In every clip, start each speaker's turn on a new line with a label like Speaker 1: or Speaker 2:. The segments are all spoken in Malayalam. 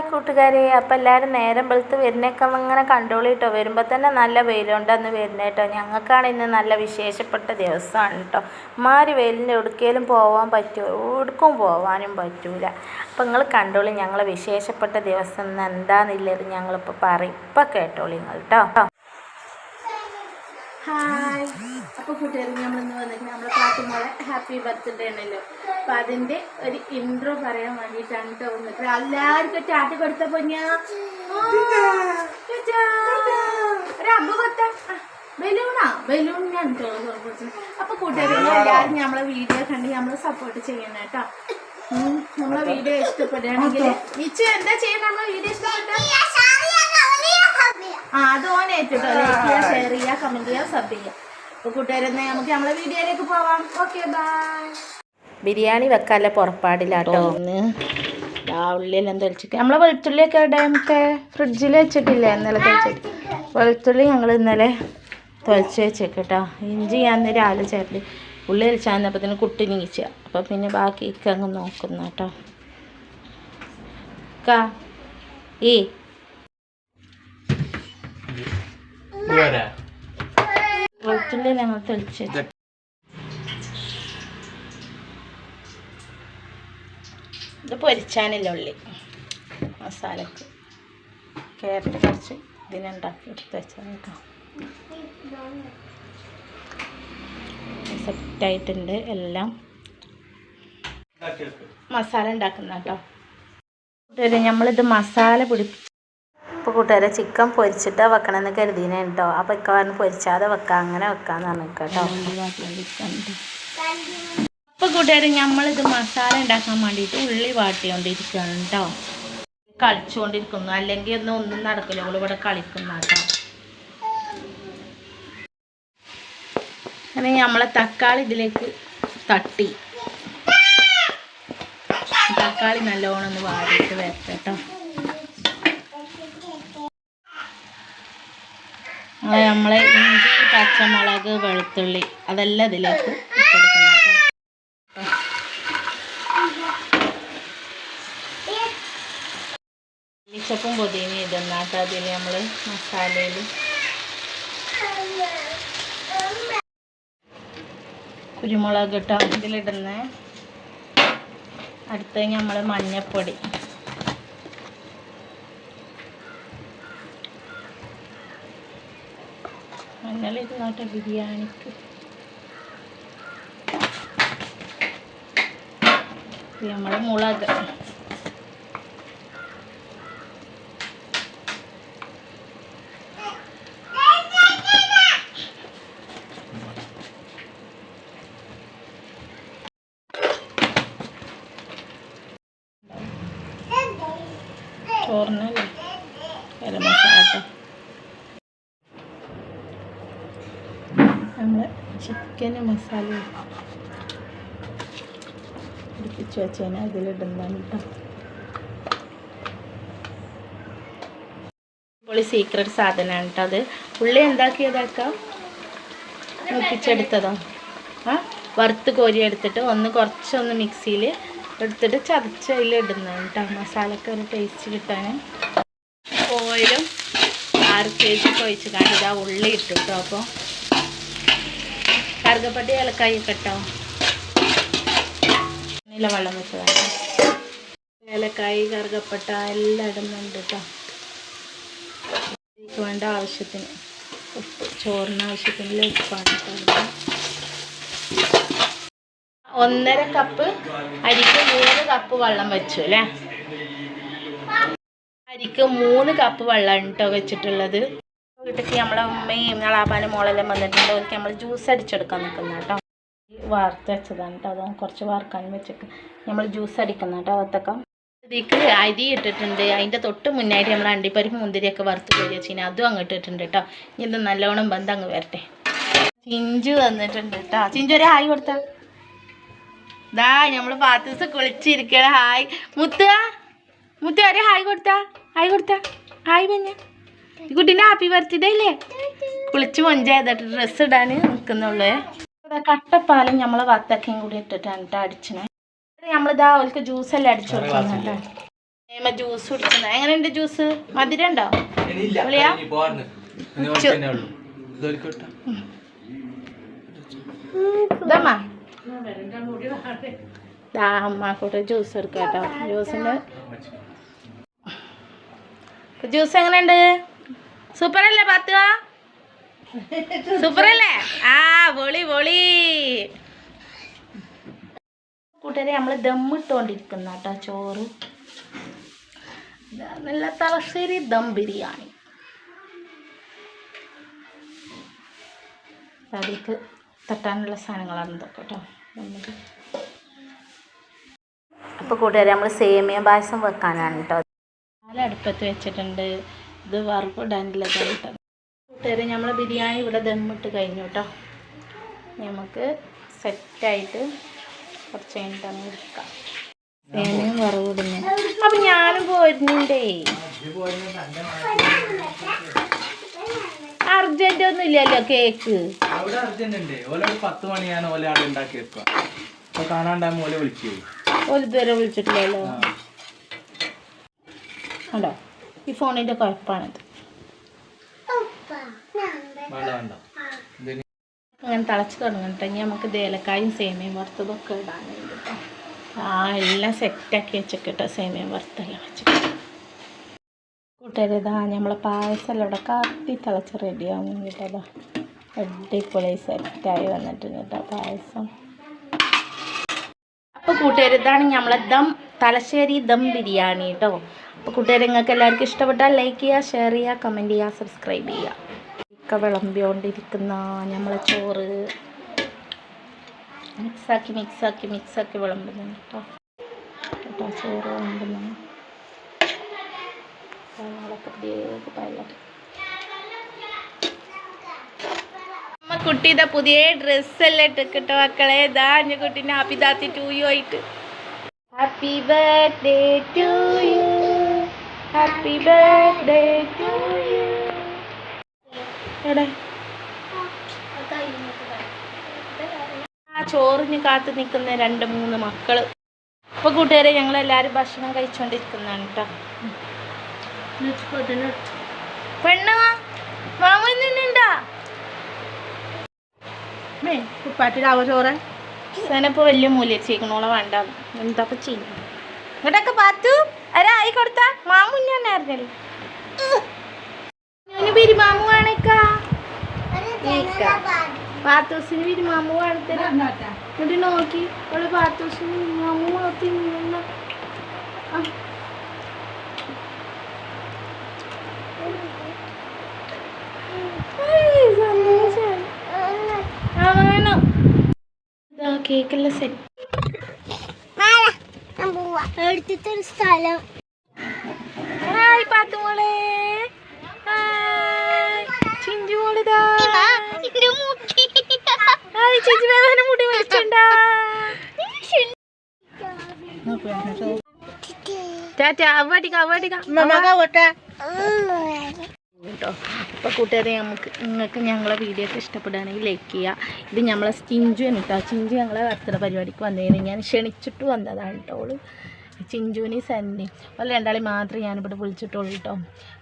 Speaker 1: ഹായ് കൂട്ടുകാരെ അപ്പം എല്ലാവരും നേരം വെളുത്ത് വരുന്നേക്കെ ഇങ്ങനെ കണ്ടോളി കേട്ടോ വരുമ്പോൾ തന്നെ നല്ല വെയിലുണ്ടെന്ന് വരുന്നത് കേട്ടോ ഞങ്ങൾക്കാണ് ഇന്ന് നല്ല വിശേഷപ്പെട്ട ദിവസമാണ് കേട്ടോ മാറി വെയിലിന്റെ എവിടേക്കേലും പോകാൻ പറ്റുമോ എവിടേക്കും പോകാനും പറ്റൂല. അപ്പം നിങ്ങൾ കണ്ടോളി ഞങ്ങളെ വിശേഷപ്പെട്ട ദിവസം ഇന്ന് എന്താണെന്നില്ലത് ഞങ്ങളിപ്പോൾ പറയും. ഇപ്പം കേട്ടോളി നിങ്ങൾ കേട്ടോ ഹായ്. അപ്പോൾ കൂട്ടുകാരി നമ്മളിന്ന് വന്നിട്ട് നമ്മുടെ പാട്ടുമോളെ ഹാപ്പി ബർത്ത്ഡേ ആണല്ലോ അപ്പം അതിന്റെ ഒരു ഇൻട്രോ പറയാൻ വേണ്ടിയിട്ടാണ് കേട്ടോ വന്നിട്ട് എല്ലാവർക്കും ചാട്ട് കൊടുത്ത പൊന്നാ. കൊത്ത ബലൂണാ? ബലൂൺ ഞാൻ കൊടുത്തത് അപ്പൊ കൂട്ടുകാരി എല്ലാവരും നമ്മളെ വീഡിയോ കണ്ട് നമ്മൾ സപ്പോർട്ട് ചെയ്യണം കേട്ടോ നമ്മളെ വീഡിയോ ഇഷ്ടപ്പെടുകയാണെങ്കിൽ മിച്ചു എന്താ ചെയ്യണം നമ്മളെ വീഡിയോ ഇഷ്ടപ്പെട്ട? ആ അത് ലൈക്ക് ചെയ്യുക ഷെയർ ചെയ്യുക കമന്റ് ചെയ്യുക സബ് ചെയ്യുക. അപ്പോൾ കൂട്ടുകാരെന്നെ നമുക്ക് നമ്മളെ വീഡിയോയിലേക്ക് പോവാം. ഓക്കെ ബൈ ബിരിയാണി വെക്കാനുള്ള പുറപ്പാടില്ല ഒന്ന് ആ ഉള്ളിയെല്ലാം തെളിച്ചിട്ട് നമ്മളെ വെളുത്തുള്ളിയൊക്കെ എവിടെ? നമുക്ക് ഫ്രിഡ്ജിൽ വെച്ചിട്ടില്ല? ഇന്നലെ തെളിച്ചിട്ട് വെളുത്തുള്ളി ഞങ്ങൾ ഇന്നലെ തുളച്ച് വെച്ചേക്ക് കേട്ടോ ഇഞ്ചി ഞാൻ ഇന്ന് രാവിലെ ചേർത്ത് ഉള്ളി തെളിച്ചാന്നപ്പത്തിന് കുട്ടി നീച്ച. അപ്പം പിന്നെ ബാക്കി ഇക്ക അങ്ങ് നോക്കുന്ന കേട്ടോ കാ
Speaker 2: ഈ.
Speaker 1: വെളുത്തുള്ളി ഞങ്ങൾ തെളിച്ച് ഇത് പൊരിച്ചാനില്ല ഉള്ളി. മസാലക്ക്. ക്യാരറ്റ് കുറച്ച് ഇതിനുണ്ടാക്കി എടുത്ത് വെച്ചാൽ കേട്ടോ. സെറ്റായിട്ടുണ്ട് എല്ലാം. മസാല ഉണ്ടാക്കുന്ന കേട്ടോ. കൂട്ടുകാരെ നമ്മളിത് മസാല പിടിപ്പിച്ച് ഇപ്പോൾ കൂട്ടുകാരെ ചിക്കൻ പൊരിച്ചിട്ട് വെക്കണം എന്ന് കരുതിനെ കേട്ടോ. അപ്പോൾ ഇക്ക പറഞ്ഞ് പൊരിച്ചാതെ വെക്കാം അങ്ങനെ വെക്കാന്ന് പറഞ്ഞു കേട്ടോ. അപ്പോൾ കൂട്ടുകാരെ നമ്മളിത് മസാല ഉണ്ടാക്കാൻ വേണ്ടിയിട്ട് ഉള്ളി വാട്ടിക്കൊണ്ടിരിക്കുകയാണ് കേട്ടോ. കളിച്ചുകൊണ്ടിരിക്കുന്നു അല്ലെങ്കിൽ ഒന്നും ഒന്നും നടക്കില്ല. ഇവിടെ കളിക്കുന്ന കേട്ടോ. അങ്ങനെ നമ്മളെ തക്കാളി ഇതിലേക്ക് തട്ടി. തക്കാളി നല്ലോണം ഒന്ന് വാടിയിട്ട് വരട്ടെ കേട്ടോ. അങ്ങനെ നമ്മളെ ഇഞ്ചി പച്ചമുളക് വെളുത്തുള്ളി അതെല്ലാം ഇതിലേക്ക് കേട്ടോ. മല്ലിച്ചപ്പും കേട്ടോ. അതിൽ നമ്മൾ മസാലയിൽ കുരുമുളക് ഇട്ടോ ഇതിലിടുന്ന. അടുത്ത നമ്മൾ മഞ്ഞൾപ്പൊടി മഞ്ഞൾ ഇരുന്നോട്ടെ ബിരിയാണിക്ക്. നമ്മൾ മുളക്. ചോറിനല്ലേ ഗരം മസാല പിടിപ്പിച്ച് വെച്ചതിന് അതിലിടുന്നതാണ് കേട്ടോ. പൊളി സീക്രട്ട് സാധനമാണ് കേട്ടോ അത്. ഉള്ളി എന്താക്കിയതാക്കാം? മുപ്പിച്ചെടുത്തതോ ആ? വറുത്ത് കോരി എടുത്തിട്ട് ഒന്ന് കുറച്ചൊന്ന് മിക്സിയിൽ എടുത്തിട്ട് ചതച്ച് അതിൽ ഇടുന്നതാണ് കേട്ടോ. മസാലക്ക് ഒരു ടേസ്റ്റ് കിട്ടാൻ ഓയിലും ആറ് കെ ജി ഒഴിച്ച് കാണിച്ചാൽ ഉള്ളി ഇട്ടു കേട്ടോ. അപ്പോൾ കറുകപ്പട്ടി ഏലക്കായി കേട്ടോ നീല വെള്ളം വെച്ചതാണ് ഏലക്കായി കറുകപ്പട്ട എല്ലാം ഇടുന്നുണ്ട് കേട്ടോ വേണ്ട ആവശ്യത്തിന്. ഉപ്പ് ചോറിന് ആവശ്യത്തിന് ഉപ്പാണ്. ഒന്നര കപ്പ് അരിക്ക് മൂന്ന് കപ്പ് വെള്ളം വെച്ചു അല്ലേ? അരിക്ക് മൂന്ന് കപ്പ് വെള്ളം കേട്ടോ വെച്ചിട്ടുള്ളത്. വീട്ടിലേക്ക് നമ്മളെ ഉമ്മയും നളാപ്പാനും മോളെല്ലാം വന്നിട്ടുണ്ട്. അവർക്ക് നമ്മൾ ജ്യൂസ് അടിച്ചെടുക്കാൻ നിൽക്കുന്ന കേട്ടോ. വാർത്ത് വെച്ചതാണ് കേട്ടോ. അത് കുറച്ച് വാർക്കാൻ വെച്ചിട്ട് നമ്മൾ ജ്യൂസ് അടിക്കുന്ന കേട്ടോ വത്തക്കം ഇതിലേക്ക് അരി ഇട്ടിട്ടുണ്ട്. അതിന്റെ തൊട്ട് മുന്നായിട്ട് നമ്മൾ അണ്ടിപ്പരിപ്പ് മുന്തിരിയൊക്കെ വറുത്ത് പോയി വെച്ചിന്. അതും അങ്ങോട്ട് ഇട്ടിട്ടുണ്ട് കേട്ടോ. ഇനി ഇത് നല്ലോണം ബന്ധം അങ്ങ് വരട്ടെ. ചിഞ്ചു വന്നിട്ടുണ്ട് കേട്ടോ. ചിഞ്ചു ഒരു ഹായ് കൊടുത്ത. ഇതാ നമ്മൾ പാത്ത ദിവസം കുളിച്ചിരിക്കണ ഹായ്. മുത്ത മുത്ത ഒരു ഹായ് കൊടുത്ത. ഹായ് കൊടുത്ത. ഹായ് ഈ കുട്ടീന്റെ ഹാപ്പി ബർത്ത്ഡേ അല്ലേ? കുളിച്ച് മൊഞ്ചായതായിട്ട് ഡ്രസ്സ് ഇടാൻ നിൽക്കുന്നുള്ളൂ കട്ടപ്പാലും നമ്മളെ വത്തക്കയും കൂടി ഇട്ടിട്ടാണ് കേട്ടോ അടിച്ചണേ. നമ്മളിതാ അവൾക്ക് ജ്യൂസ് എല്ലാം അടിച്ചു കൊടുക്കുന്നുണ്ട് ഏമ ജ്യൂസ് കുടിക്കുന്നത് എങ്ങനെയുണ്ട് ജ്യൂസ് മധുരം ഉണ്ടോ? വിളിയാ? ഇതമ്മ? ദാ അമ്മക്കൂട്ട് ജ്യൂസ് എടുക്കാം കേട്ടോ ജ്യൂസിന്റെ ജ്യൂസ് എങ്ങനെയുണ്ട്? സൂപ്പർ അല്ലേ പാത്തുക സൂപ്പർ അല്ലേ ആ പൊളി പൊളി. കൂട്ടുകാരെ നമ്മൾ ദമ്മിട്ടുകൊണ്ടിരിക്കുന്ന കേട്ടോ ചോറ്. നല്ല തലശ്ശേരി ദം ബിരിയാണി. തടിക്ക് തട്ടാനുള്ള സാധനങ്ങളാണ് ഇതൊക്കെ കേട്ടോ അപ്പൊ കൂട്ടുകാരെ നമ്മൾ സേമിയ പായസം വെക്കാനാണ് കേട്ടോ അടുപ്പത്ത് വെച്ചിട്ടുണ്ട്. ഇത് വറുപ്പിടാനുള്ളതാണ് കേട്ടോ കൂട്ടുകാരെ നമ്മൾ ബിരിയാണി ഇവിടെ ദമ്മിട്ട് കഴിഞ്ഞു കേട്ടോ നമുക്ക് സെറ്റായിട്ട് കുറച്ച് കഴിഞ്ഞിട്ട് അങ്ങ് എടുക്കാം. സേമിയും വറവിടുന്നു അപ്പം ഞാനും പോയിരുന്നുണ്ടേ അർജന്റ് ഒന്നും ഇല്ലല്ലോ കേക്ക്.
Speaker 2: അവിടെ അർജന്റ് ഉണ്ട്. ഓല ഒരു പത്ത് മണിയാണ് ഓല അവിടെ ഉണ്ടാക്കി വെക്കുക. അപ്പൊ കാണാണ്ടാകുമ്പോ ഓല വിളിക്കൂ.
Speaker 1: ഒരു ഇതുവരെ വിളിച്ചിട്ടില്ലല്ലോ. ഉണ്ടോ? ഈ ഫോണിന്റെ കുഴപ്പമാണത് അങ്ങനെ തിളച്ച് തുടങ്ങട്ടെ ഇനി നമുക്ക് ഏലക്കായും സേമിയും വറുത്തതൊക്കെ ഇടാനുണ്ട് ഇടാൻ ആ എല്ലാം സെറ്റാക്കി വെച്ചിട്ടോ സേമിയും വറുത്തെല്ലാം വെച്ചിട്ട് കൂട്ടരുതാ ഇതാ നമ്മളെ പായസം എല്ലാം ഇവിടെ കത്തി തിളച്ച് റെഡിയാവും കേട്ടോ. അതാ അടിപൊളി സെറ്റായി വന്നിട്ടുണ്ട് കേട്ടോ പായസം. അപ്പോൾ കൂട്ടുകാർ ഇതാണ് നമ്മളെ ദം തലശ്ശേരി ദം ബിരിയാണി കേട്ടോ അപ്പോൾ കൂട്ടുകാർ നിങ്ങൾക്ക് എല്ലാവർക്കും ഇഷ്ടപ്പെട്ടാൽ ലൈക്ക് ചെയ്യുക ഷെയർ ചെയ്യുക കമന്റ് ചെയ്യുക സബ്സ്ക്രൈബ് ചെയ്യുക. ഒക്കെ വിളമ്പിക്കൊണ്ടിരിക്കുന്ന നമ്മളെ ചോറ്. മിക്സാക്കി മിക്സാക്കി മിക്സാക്കി വിളമ്പുന്നുണ്ട് കേട്ടോ കേട്ടോ ചോറ് വിളമ്പുന്നു പഴങ്ങളൊക്കെ പഴം അമ്മ കുട്ടിയുടെ പുതിയ ഡ്രസ്സല്ലേ ഇട്ടിട്ടോ മക്കളെ. ഇതാ കുട്ടീനെ ആപ്പിതാത്തി ടൂയു ആയിട്ട്. Happy birthday to you happy birthday to you എവിടെ? ആ ചോറിന് കാത്ത് നിൽക്കുന്ന രണ്ട് മൂന്ന് മക്കൾ. അപ്പൊ കൂട്ടുകാരെ ഞങ്ങൾ എല്ലാരും ഭക്ഷണം കഴിച്ചോണ്ടിരിക്കുന്നാണ് കേട്ടോ പെണ്ണ മാമുണ്ടാ
Speaker 3: കുപ്പാറ്റിലാവോ ചോറ്?
Speaker 1: സനപ്പോ വലിയ മൂല്യം ചെയ്യണോളെ വേണ്ട. എന്താ ചെയ്യും ഇങ്ങോട്ടൊക്കെ പാത്തു. ആരാ ആയി കൊടുത്ത. മാമു ഞാൻ ബിരിമാമു വേണേക്കാ. പാത്തൂസിന് പെരുമാമു എന്നിട്ട് നോക്കി. അവൾ പാത്തൂസിന് നോക്കി നിന്ന സന്തോഷം ആ വേണം ഇതാ കേക്കെല്ലാം സെറ്റ്
Speaker 3: സ്ഥലം.
Speaker 1: ഹായ് പാത്തു മോളെ ചിഞ്ചു മോളിതാ ഹായ് ചിഞ്ചു വേവനെ മുടി വലിച്ചുണ്ടാ ടാറ്റ അവടിക്ക അവടിക്ക. കേട്ടോ. അപ്പോൾ കൂട്ടുകാരെ നമുക്ക് നിങ്ങൾക്ക് ഞങ്ങളെ വീഡിയോ ഒക്കെ ഇഷ്ടപ്പെടുകയാണെങ്കിൽ ലൈക്ക് ചെയ്യുക. ഇത് നമ്മളെ ചിഞ്ചു കേട്ടോ. ചിഞ്ചു ഞങ്ങളെ ബർത്ത്ഡേ പരിപാടിക്ക് വന്നതിന് ഞാൻ ക്ഷണിച്ചിട്ട് വന്നതാണ് കേട്ടോ ഓൾ. ചിഞ്ചുവിന് സന്നി ഓൾ രണ്ടാളി മാത്രമേ ഞാനിവിടെ വിളിച്ചിട്ടുള്ളൂ കേട്ടോ.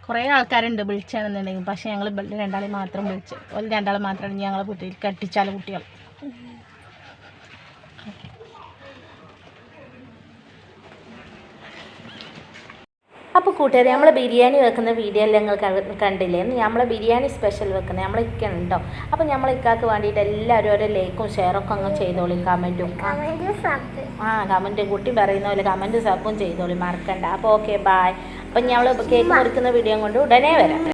Speaker 1: കുറേ ആൾക്കാരുണ്ട് വിളിച്ചാണെന്നുണ്ടെങ്കിൽ പക്ഷേ ഞങ്ങൾ രണ്ടാളി മാത്രം വിളിച്ചു ഓൾ രണ്ടാളെ മാത്രമാണ് ഞങ്ങളെ കുട്ടിയിൽ കെട്ടിച്ചാൽ കുട്ടികൾ. അപ്പോൾ കൂട്ടുകാരെ നമ്മൾ ബിരിയാണി വെക്കുന്ന വീഡിയോ എല്ലാം നിങ്ങൾ കണ്ടില്ലേ? നമ്മൾ ബിരിയാണി സ്പെഷ്യൽ വെക്കുന്നത് നമ്മൾ ഇക്ക ഉണ്ടോ അപ്പോൾ നമ്മൾ ഇക്കാക്ക് വേണ്ടിയിട്ട് എല്ലാവരും ഓരോ ലൈക്കും ഷെയറൊക്കെ അങ്ങ് ചെയ്തോളി കമന്റും ആ കമന്റ് കുട്ടി പറയുന്ന പോലെ കമന്റ് സബും ചെയ്തോളി മറക്കണ്ട. അപ്പോൾ ഓക്കെ ബായ് അപ്പം ഞങ്ങൾ കേക്ക് മുറിക്കുന്ന വീഡിയോ കൊണ്ട് ഉടനെ വരാം.